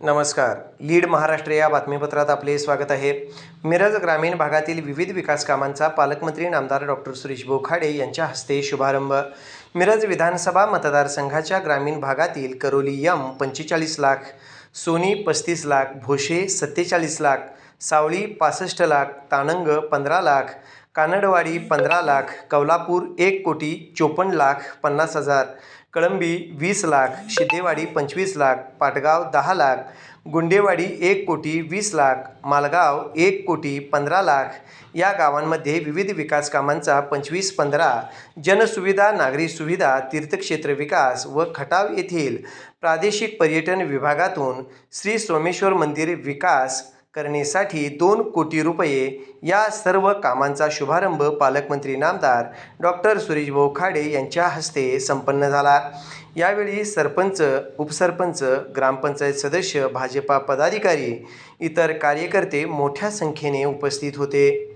नमस्कार. लीड महाराष्ट्र या बातमीपत्रात आपले स्वागत आहे. मिरज ग्रामीण भागातील विविध विकास कामांचा पालकमंत्री नामदार डॉक्टर सुरेश बोखाडे यांच्या हस्ते शुभारंभ. मिरज विधानसभा मतदारसंघाच्या ग्रामीण भागातील करोली यम पंचेचाळीस लाख सोनी पस्तीस लाख भोशे सत्तेचाळीस लाख सावळी पासष्ट लाख तानंग पंधरा लाख कानडवाडी पंधरा लाख कौलापूर एक कोटी चोपन्न लाख पन्नास हजार कळंबी वीस लाख शिद्देवाडी पंचवीस लाख पाटगाव दहा लाख गुंडेवाडी एक कोटी वीस लाख मालगाव एक कोटी पंधरा लाख या गावांमध्ये विविध विकास कामांचा पंचवीस पंधरा जनसुविधा नागरी सुविधा तीर्थक्षेत्र विकास व खटाव येथील प्रादेशिक पर्यटन विभागातून श्री सोमेश्वर मंदिर विकास करण्यासाठी दोन कोटी रुपये या सर्व कामांचा शुभारंभ पालकमंत्री नामदार डॉक्टर सुरेश भाऊ खाडे यांच्या हस्ते संपन्न झाला. यावेळी सरपंच उपसरपंच ग्रामपंचायत सदस्य भाजपा पदाधिकारी इतर कार्यकर्ते मोठ्या संख्येने उपस्थित होते.